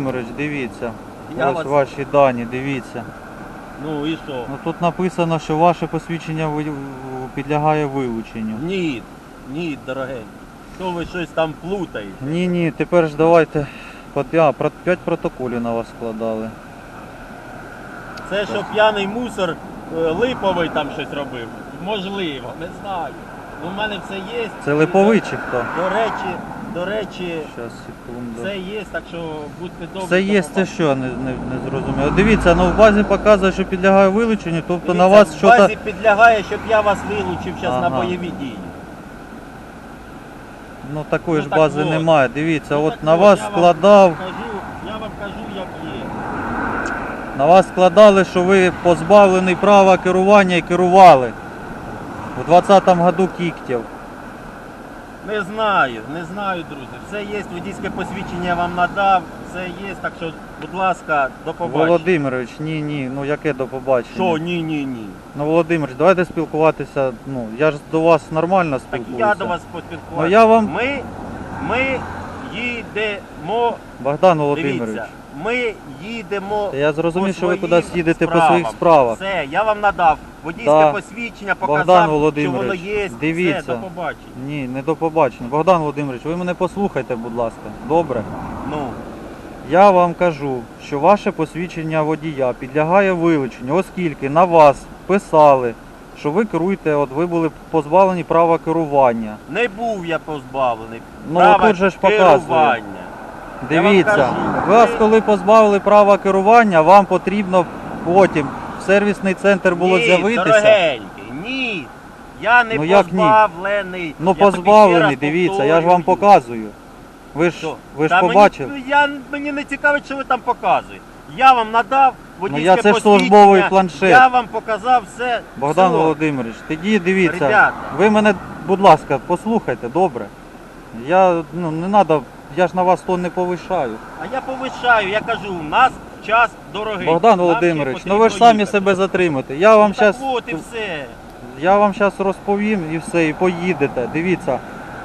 Володимирович, дивіться. Я Ось вас- ваші дані, дивіться. Ну і що? Ну тут написано, що ваше посвідчення ви- підлягає вилученню. Ні, ні, дорогенький. То ви щось там плутаєте. Ні, ні, тепер ж давайте. по- А, про 5 протоколів на вас складали. Це що п'яний мусор е, липовий там щось робив. Можливо, не знаю. Ну, в мене все є. Це липовий чи хто? До речі, до речі, Щас, секунду. все є, так що будьте добрі. Це є це що, не, не, не зрозуміло. Дивіться, ну в базі показує, що підлягає вилученню, тобто на вас в що-то. базі підлягає, щоб я вас вилучив зараз на Ага. бойові дії. Ну такої Ну, ж так бази от. немає. Дивіться, Ну, от так на вас я вам складав, Кажу, я вам кажу, як є. на вас складали, що ви позбавлений права керування і керували у 20-му году кіктів. Не знаю, не знаю, друзі. Все є, водійське посвідчення я вам надав, все є, так що, будь ласка, до побачення. Володимирович, ні, ні, ну яке до побачення. Що, ні, ні, ні. Ну Володимирович, давайте спілкуватися. Ну я ж до вас нормально Так спілкуюся. я до вас поспілкувався. Ну я вам, Ми, ми їдемо, Богдан Володимирович. дивіться, ми їдемо Та Я зрозумів, по що ви своїм кудись їдете по своїх справах. Все, я вам надав водійське Да. посвідчення, Богдан показав, що воно Володимирович, є. дивіться. Все, до побачення. Ні, не до побачення. Богдан Володимирович, ви мене послухайте, будь ласка. Добре. Ну, Я вам кажу, що ваше посвідчення водія підлягає вилученню, оскільки на вас писали, що ви керуєте, от ви були позбавлені права керування. не був я позбавлений. Ну, права тут же ж показує. керування. Я вам Дивіться, кажу, вас коли позбавили права керування, вам потрібно потім в сервісний центр було ні, з'явитися. дорогенький, ні. Я не Ну, як ні? позбавлений. Ну Я тобі ще раз позбавлені, дивіться, я ж вам повторюю. показую. Ви ж, Що? ви ж Та побачили. Мені, ну, я, мені не цікавить, що ви там показуєте. Я вам надав водійське Ну, я- це ж посвідчення, службовий планшет. Я вам показав все. Богдан все. Володимирович, тоді дивіться, Ребята. ви мене, будь ласка, послухайте, добре. Я ну не треба, я ж на вас тон не повишаю. А я повишаю, я кажу, у нас час дорогий. Богдан Нам ще Володимирович, ну ви ж самі їхати. себе затримуєте. Я вам зараз так от і все. я вам зараз розповім і все, і поїдете. Дивіться,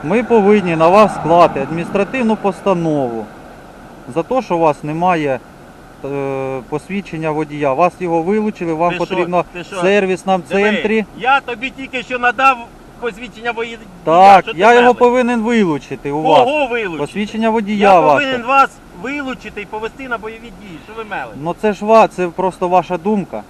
ми повинні на вас склати адміністративну постанову за те, що у вас немає е, посвідчення водія. Вас його вилучили, вам Ти що, потрібно ти що? в сервісному Диви, центрі. Я тобі тільки що надав посвідчення водія. Так, я його повинен вилучити у вас. Кого вилучити? Посвідчення водія Я ваше. повинен вас вилучити і повести на бойові дії. Що ви мели? Ну це ж ва, це просто ваша думка.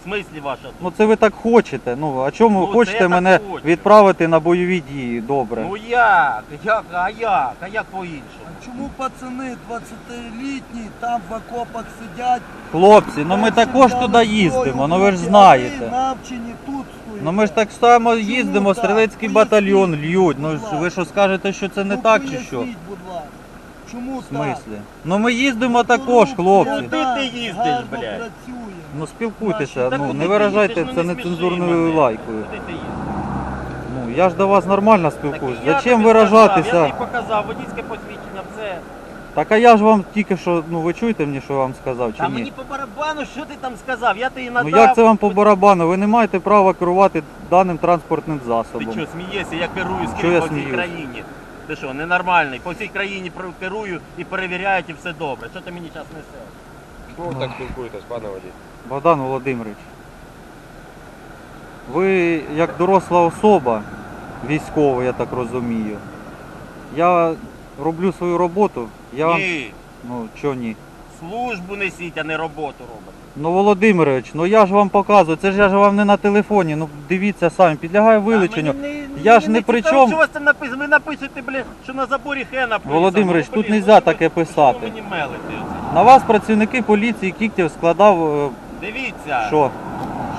В смислі ваша? тут? Ну це ви так хочете. Ну а чому Ну, ви це хочете так мене хочу. відправити на бойові дії? Добре. Ну як? Як? А як? А як по-іншому? А чому пацани 20-літні там в окопах сидять? Хлопці, ну ми також туди їздимо, ну ви ж знаєте. навчені тут стоїть. Ну ми ж так само Чому їздимо, так? стрілецький Поясніть, батальйон льють. Ну ж ви що скажете, що це не Ну, так чи що? Чому В смислі? так? Ну ми їздимо також, хлопці. Куди ти їздиш, гарно блядь? працює. Ну спілкуйтеся, ну не виражайте це Ну, не сміши нецензурною лайкою. Ну я ж до вас нормально спілкуюсь. я Зачем виражатися? Я тобі показав водійське посвідчення, все. Так а я ж вам тільки що, ну ви чуєте мені, що я вам сказав, чи Та мені ні? по барабану, що ти там сказав? Я тобі Ну як це вам по барабану? Ви не маєте права керувати даним транспортним Ти засобом. що, смієшся? Я керую з Що я по всій сміюсь? країні. Ти що, ненормальний? По всій країні керую і перевіряють і все добре. Що ти мені зараз несеш? Чому ви так спілкуєтесь, пане водій? Богдан Володимирович, ви як доросла особа, військовий, я так розумію. Я роблю свою роботу, я вам. Ні, Ну чого ні? службу несіть, а не роботу робите. Ну Володимирович, ну я ж вам показую, це ж я ж вам не на телефоні. Ну дивіться самі, підлягає вилученню. Та мені Я ж не при чому. Що у вас там написано? Ви напишете, блін, що на заборі хена написано. Володимирович, Ну, тут блін, нельзя ну, таке що ви писати. мені мелите оце? На вас працівники поліції Кіктів складав. е, Дивіться. Що?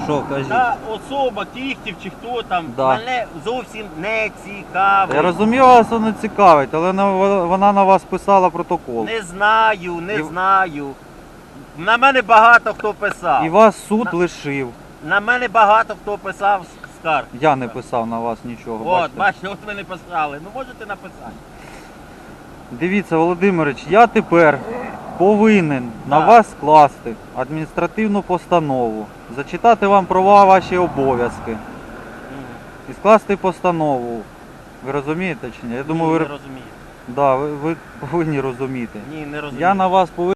Що, кажіть? Та особа, Кіхтів чи хто там, Да. мене зовсім не цікавить. Я розумію, вас не цікавить, але на- вона на вас писала протокол. Не знаю, не І- знаю. На мене багато хто писав. І вас суд На- лишив. На мене багато хто писав скарг. Я не писав на вас нічого. От, бачите. бачите, от ви не писали. Ну можете написати. Дивіться, Володимирович, я тепер повинен на Так. вас скласти адміністративну постанову, зачитати вам права ваші обов'язки і скласти постанову. Ви розумієте чи ні? Я думаю, Ні, ви, не розумію. да, ви, ви повинні розуміти. Ні, не розумію. Я на вас повинен.